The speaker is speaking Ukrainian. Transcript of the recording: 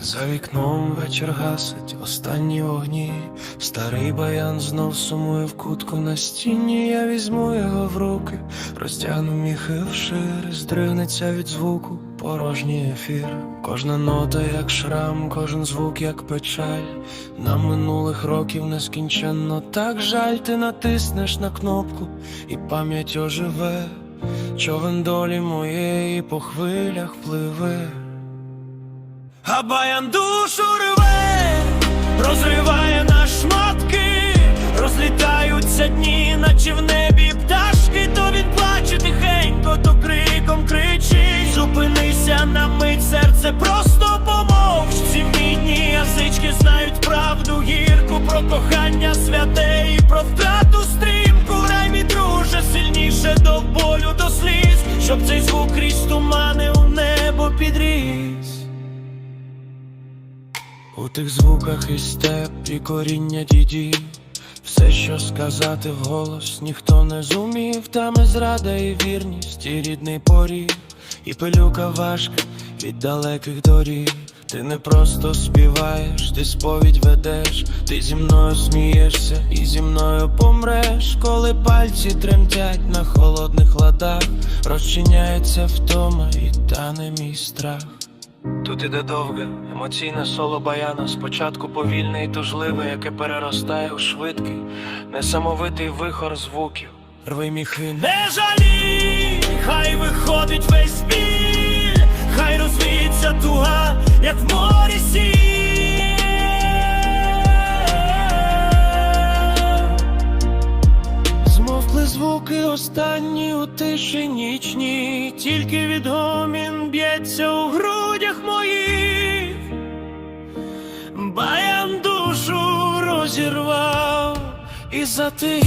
За вікном вечір гасить останні вогні, старий баян знов сумує в кутку на стіні. Я візьму його в руки, розтягну міхи вшир, здригнеться від звуку, порожній ефір. Кожна нота, як шрам, кожен звук, як печаль. Нам минулих років нескінченно так жаль, ти натиснеш на кнопку, і пам'ять оживе. Човен долі моєї по хвилях пливе. А душу рве, розриває на шматки, розлітаються дні, наче в небі пташки, то він плаче тихенько, то криком кричить. Зупинися на мить, серце просто помовч. Ці мідні язички знають правду гірку про кохання святе і про втрату стрімку. Грай, мій друже, сильніше до болю, до сліз, щоб цей звук крізь тумани у небо підріс. У тих звуках і степ, і коріння дідів. Все, що сказати вголос, ніхто не зумів, там і зрада, і вірність, і рідний поріг, і пилюка важка від далеких доріг. Ти не просто співаєш, ти сповідь ведеш, ти зі мною смієшся і зі мною помреш, коли пальці тремтять на холодних ладах, розчиняється втома і тане мій страх. Тут іде довге, емоційне соло баяна, спочатку повільне і тужливе, яке переростає у швидкий, несамовитий вихор звуків. Рви міхи, не жалі, хай виходить весь біль, хай розвіється туга, як в морі сіль. Змовкли звуки останні у тиші нічні, тільки відгомін розірвав і затих.